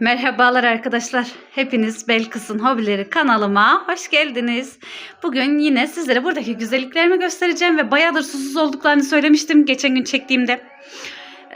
Merhabalar arkadaşlar. Hepiniz Belkıs'ın Hobileri kanalıma hoş geldiniz. Bugün yine sizlere buradaki güzelliklerimi göstereceğim ve bayağıdır susuz olduklarını söylemiştim geçen gün çektiğimde.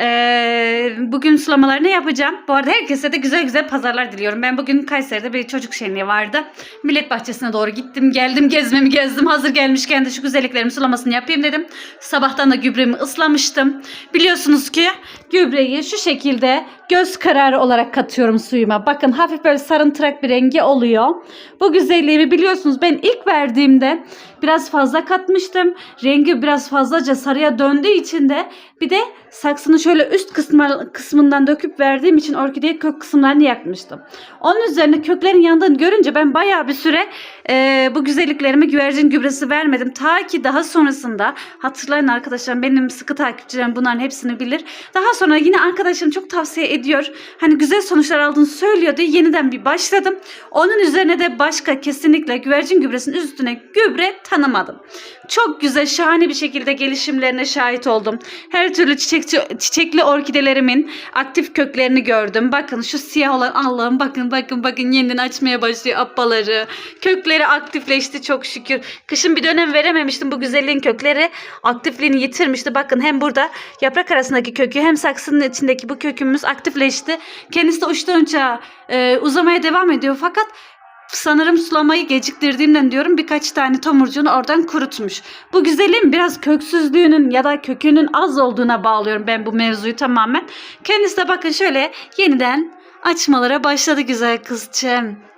Ee, bugün sulamalarını yapacağım. Bu arada herkese de güzel güzel pazarlar diliyorum. Ben bugün Kayseri'de bir çocuk şenliği vardı. Millet bahçesine doğru gittim. Geldim gezmemi gezdim. Hazır gelmişken de şu güzelliklerimi sulamasını yapayım dedim. Sabahtan da gübremi ıslamıştım. Biliyorsunuz ki gübreyi şu şekilde göz kararı olarak katıyorum suyuma. Bakın hafif böyle sarımtırak bir rengi oluyor. Bu güzelliğimi biliyorsunuz ben ilk verdiğimde biraz fazla katmıştım. Rengi biraz fazlaca sarıya döndüğü için de bir de saksının şöyle üst kısmı, kısmından döküp verdiğim için orkideye kök kısımlarını yakmıştım. Onun üzerine köklerin yandığını görünce ben bayağı bir süre e, bu güzelliklerime güvercin gübresi vermedim. Ta ki daha sonrasında hatırlayın arkadaşlar benim sıkı takipçilerim bunların hepsini bilir. Daha sonra yine arkadaşlarım çok tavsiye ediyor. Hani güzel sonuçlar aldığını söylüyordu. Yeniden bir başladım. Onun üzerine de başka kesinlikle güvercin gübresinin üstüne gübre tanımadım. Çok güzel şahane bir şekilde gelişimlerine şahit oldum. Her türlü çiçekçi, çiçekli orkidelerimin aktif köklerini gördüm. Bakın şu siyah olan Allah'ım bakın bakın bakın yeniden açmaya başlıyor appaları. Kökleri aktifleşti çok şükür. Kışın bir dönem verememiştim bu güzelliğin kökleri. Aktifliğini yitirmişti. Bakın hem burada yaprak arasındaki kökü hem saksının içindeki bu kökümüz aktifleşti. Kendisi de uçtan uça e, uzamaya devam ediyor. Fakat sanırım sulamayı geciktirdiğimden diyorum birkaç tane tomurcuğunu oradan kurutmuş. Bu güzelliğin biraz köksüzlüğünün ya da kökünün az olduğuna bağlıyorum ben bu mevzuyu tamamen. Kendisi de bakın şöyle yeniden açmalara başladı güzel kızcığım.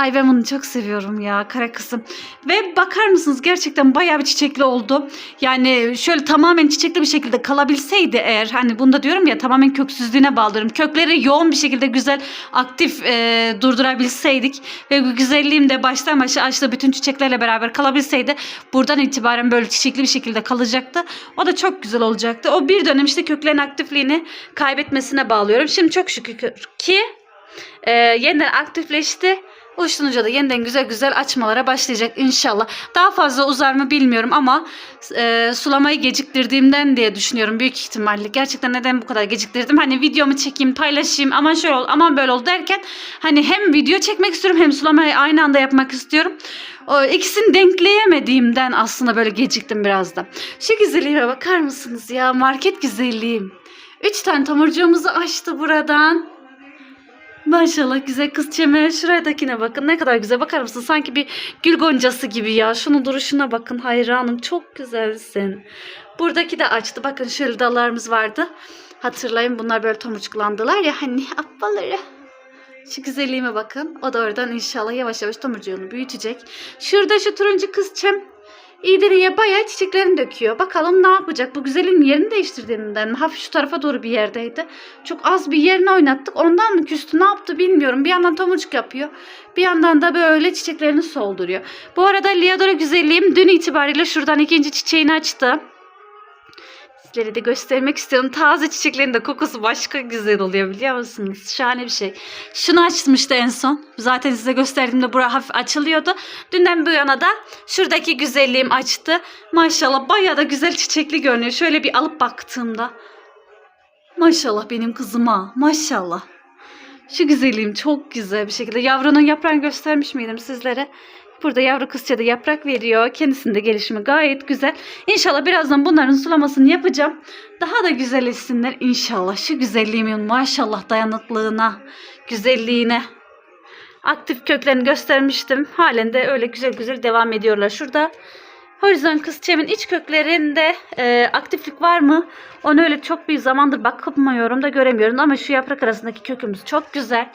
Ay ben bunu çok seviyorum ya kara kızım. Ve bakar mısınız gerçekten bayağı bir çiçekli oldu. Yani şöyle tamamen çiçekli bir şekilde kalabilseydi eğer hani bunda diyorum ya tamamen köksüzlüğüne bağlıyorum. Kökleri yoğun bir şekilde güzel aktif e, durdurabilseydik ve bu güzelliğim de baştan başa açtığı bütün çiçeklerle beraber kalabilseydi buradan itibaren böyle çiçekli bir şekilde kalacaktı. O da çok güzel olacaktı. O bir dönem işte köklerin aktifliğini kaybetmesine bağlıyorum. Şimdi çok şükür ki e, yeniden aktifleşti. Uçtunca da yeniden güzel güzel açmalara başlayacak inşallah. Daha fazla uzar mı bilmiyorum ama e, sulamayı geciktirdiğimden diye düşünüyorum büyük ihtimalle. Gerçekten neden bu kadar geciktirdim? Hani videomu çekeyim, paylaşayım, aman şöyle ol, aman böyle ol derken hani hem video çekmek istiyorum hem sulamayı aynı anda yapmak istiyorum. O ikisini denkleyemediğimden aslında böyle geciktim biraz da. Şu güzelliğime bakar mısınız ya? Market güzelliğim. Üç tane tomurcuğumuzu açtı buradan. Maşallah güzel kız çemer. Şuradakine bakın ne kadar güzel. Bakar mısın? Sanki bir gül goncası gibi ya. Şunun duruşuna bakın. Hayranım. Çok güzelsin. Buradaki de açtı. Bakın şöyle dallarımız vardı. Hatırlayın bunlar böyle tomurcuklandılar ya. Hani appaları. Şu güzelliğime bakın. O da oradan inşallah yavaş yavaş tomurcuğunu büyütecek. Şurada şu turuncu kızçem İğderiye bayağı çiçeklerini döküyor. Bakalım ne yapacak? Bu güzelliğin yerini değiştirdiğinden mi? Hafif şu tarafa doğru bir yerdeydi. Çok az bir yerini oynattık. Ondan mı küstü ne yaptı bilmiyorum. Bir yandan tomurcuk yapıyor. Bir yandan da böyle çiçeklerini solduruyor. Bu arada Liadora güzelliğim dün itibariyle şuradan ikinci çiçeğini açtı. Sizlere de göstermek istiyorum. Taze çiçeklerin de kokusu başka güzel oluyor biliyor musunuz? Şahane bir şey. Şunu açmıştı en son. Zaten size gösterdiğimde bura hafif açılıyordu. Dünden bu yana da şuradaki güzelliğim açtı. Maşallah bayağı da güzel çiçekli görünüyor. Şöyle bir alıp baktığımda. Maşallah benim kızıma. Maşallah. Şu güzelliğim çok güzel bir şekilde. Yavrunun yaprağını göstermiş miydim sizlere? Burada yavru kızça da yaprak veriyor. Kendisinde gelişimi gayet güzel. İnşallah birazdan bunların sulamasını yapacağım. Daha da güzelleşsinler inşallah. Şu güzelliğimin maşallah dayanıklılığına, güzelliğine. Aktif köklerini göstermiştim. Halen de öyle güzel güzel devam ediyorlar. Şurada horizon kızçemin iç köklerinde e, aktiflik var mı? Onu öyle çok bir zamandır bakmıyorum da göremiyorum. Ama şu yaprak arasındaki kökümüz çok güzel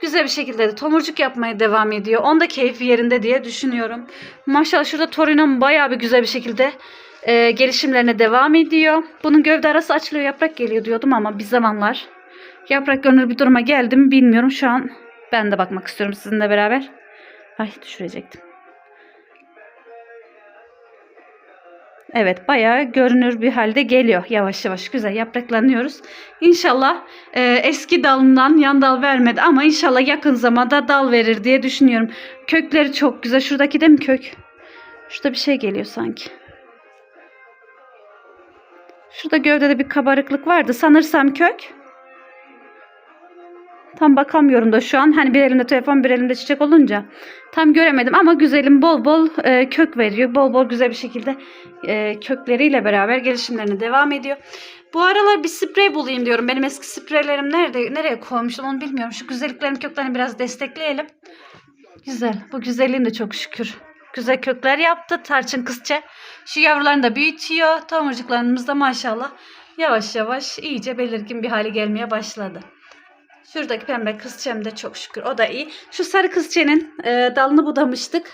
güzel bir şekilde de tomurcuk yapmaya devam ediyor. Onda keyfi yerinde diye düşünüyorum. Maşallah şurada Torino'm bayağı bir güzel bir şekilde e, gelişimlerine devam ediyor. Bunun gövde arası açılıyor yaprak geliyor diyordum ama bir zamanlar yaprak görünür bir duruma geldim bilmiyorum. Şu an ben de bakmak istiyorum sizinle beraber. Ay düşürecektim. Evet bayağı görünür bir halde geliyor. Yavaş yavaş güzel yapraklanıyoruz. İnşallah e, eski dalından yan dal vermedi ama inşallah yakın zamanda dal verir diye düşünüyorum. Kökleri çok güzel. Şuradaki de mi kök? Şurada bir şey geliyor sanki. Şurada gövdede bir kabarıklık vardı. Sanırsam kök. Tam bakamıyorum da şu an. Hani bir elimde telefon bir elimde çiçek olunca tam göremedim ama güzelim bol bol e, kök veriyor. Bol bol güzel bir şekilde e, kökleriyle beraber gelişimlerine devam ediyor. Bu aralar bir sprey bulayım diyorum. Benim eski spreylerim nerede nereye koymuştum onu bilmiyorum. Şu güzelliklerin köklerini biraz destekleyelim. Güzel. Bu güzelliğin de çok şükür. Güzel kökler yaptı. Tarçın kızça. Şu yavrularını da büyütüyor. Tomurcuklarımız da maşallah yavaş yavaş iyice belirgin bir hale gelmeye başladı. Şuradaki pembe kızçem de çok şükür. O da iyi. Şu sarı kızçenin e, dalını budamıştık.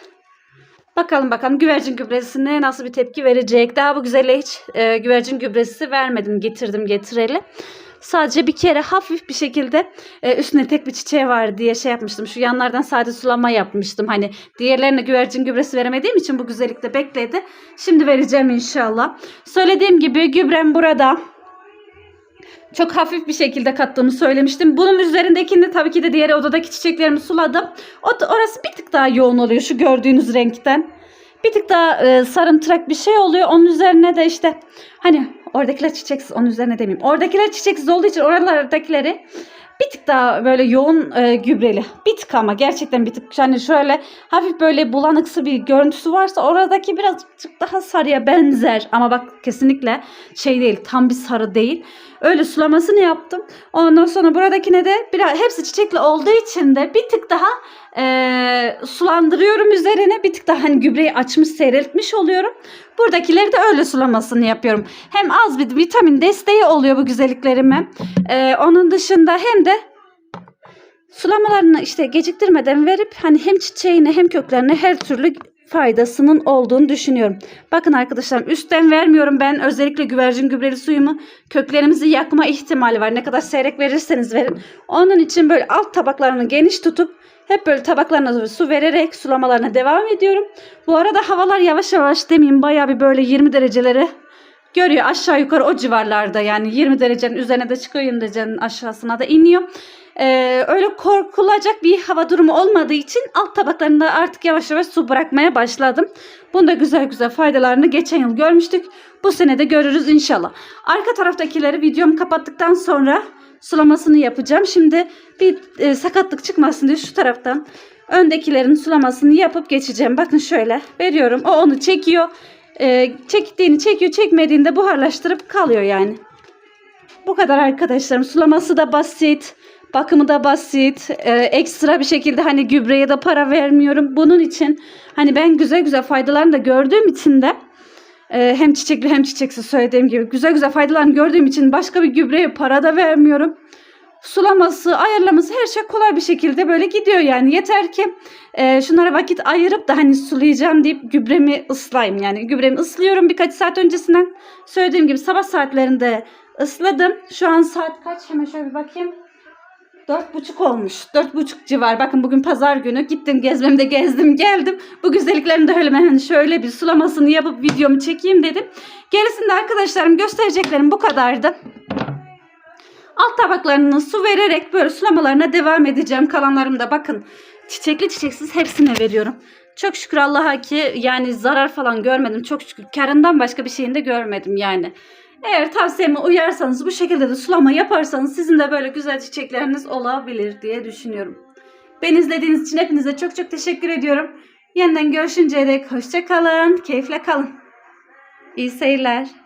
Bakalım bakalım güvercin gübresine nasıl bir tepki verecek. Daha bu güzelle hiç e, güvercin gübresi vermedim. Getirdim getireli. Sadece bir kere hafif bir şekilde e, üstüne tek bir çiçeği var diye şey yapmıştım. Şu yanlardan sade sulama yapmıştım. Hani diğerlerine güvercin gübresi veremediğim için bu güzellikte bekledi. Şimdi vereceğim inşallah. Söylediğim gibi gübrem burada. Çok hafif bir şekilde kattığımı söylemiştim. Bunun üzerindekini tabii ki de diğer odadaki çiçeklerimi suladım. O, orası bir tık daha yoğun oluyor şu gördüğünüz renkten. Bir tık daha e, sarımtırak bir şey oluyor. Onun üzerine de işte hani oradakiler çiçeksiz onun üzerine demeyeyim. Oradakiler çiçeksiz olduğu için oralardakileri bir tık daha böyle yoğun e, gübreli. Bir tık ama gerçekten bir tık. Yani şöyle hafif böyle bulanıksı bir görüntüsü varsa oradaki birazcık daha sarıya benzer. Ama bak kesinlikle şey değil tam bir sarı değil. Öyle sulamasını yaptım. Ondan sonra buradakine de biraz hepsi çiçekli olduğu için de bir tık daha e, sulandırıyorum üzerine. Bir tık daha hani gübreyi açmış seyreltmiş oluyorum. Buradakileri de öyle sulamasını yapıyorum. Hem az bir vitamin desteği oluyor bu güzelliklerime. E, onun dışında hem de sulamalarını işte geciktirmeden verip hani hem çiçeğine hem köklerine her türlü faydasının olduğunu düşünüyorum. Bakın arkadaşlar üstten vermiyorum ben özellikle güvercin gübreli suyumu köklerimizi yakma ihtimali var. Ne kadar seyrek verirseniz verin. Onun için böyle alt tabaklarını geniş tutup hep böyle tabaklarına su vererek sulamalarına devam ediyorum. Bu arada havalar yavaş yavaş demeyeyim bayağı bir böyle 20 dereceleri görüyor. Aşağı yukarı o civarlarda yani 20 derecenin üzerine de çıkıyor 20 derecenin aşağısına da iniyor. Ee, öyle korkulacak bir hava durumu olmadığı için alt tabaklarında artık yavaş yavaş su bırakmaya başladım. Bunda güzel güzel faydalarını geçen yıl görmüştük. Bu sene de görürüz inşallah. Arka taraftakileri videomu kapattıktan sonra sulamasını yapacağım. Şimdi bir e, sakatlık çıkmasın diye şu taraftan öndekilerin sulamasını yapıp geçeceğim. Bakın şöyle veriyorum. O onu çekiyor. E, çektiğini çekiyor. Çekmediğinde buharlaştırıp kalıyor yani. Bu kadar arkadaşlarım. Sulaması da basit. Bakımı da basit. Ee, ekstra bir şekilde hani gübreye de para vermiyorum. Bunun için hani ben güzel güzel faydalarını da gördüğüm için de e, hem çiçekli hem çiçeksiz söylediğim gibi güzel güzel faydalarını gördüğüm için başka bir gübreye para da vermiyorum. Sulaması, ayarlaması her şey kolay bir şekilde böyle gidiyor yani. Yeter ki e, şunlara vakit ayırıp da hani sulayacağım deyip gübremi ıslayayım. Yani gübremi ıslıyorum birkaç saat öncesinden. Söylediğim gibi sabah saatlerinde ısladım. Şu an saat kaç? Hemen şöyle bir bakayım. Dört buçuk olmuş. Dört buçuk civar. Bakın bugün pazar günü. Gittim gezmemde gezdim geldim. Bu güzelliklerini de hemen hani şöyle bir sulamasını yapıp videomu çekeyim dedim. Gerisinde arkadaşlarım göstereceklerim bu kadardı. Alt tabaklarını su vererek böyle sulamalarına devam edeceğim. Kalanlarım da bakın çiçekli çiçeksiz hepsine veriyorum. Çok şükür Allah'a ki yani zarar falan görmedim. Çok şükür karından başka bir şeyini de görmedim yani. Eğer tavsiyeme uyarsanız bu şekilde de sulama yaparsanız sizin de böyle güzel çiçekleriniz olabilir diye düşünüyorum. Beni izlediğiniz için hepinize çok çok teşekkür ediyorum. Yeniden görüşünceye dek hoşça kalın, keyifle kalın. İyi seyirler.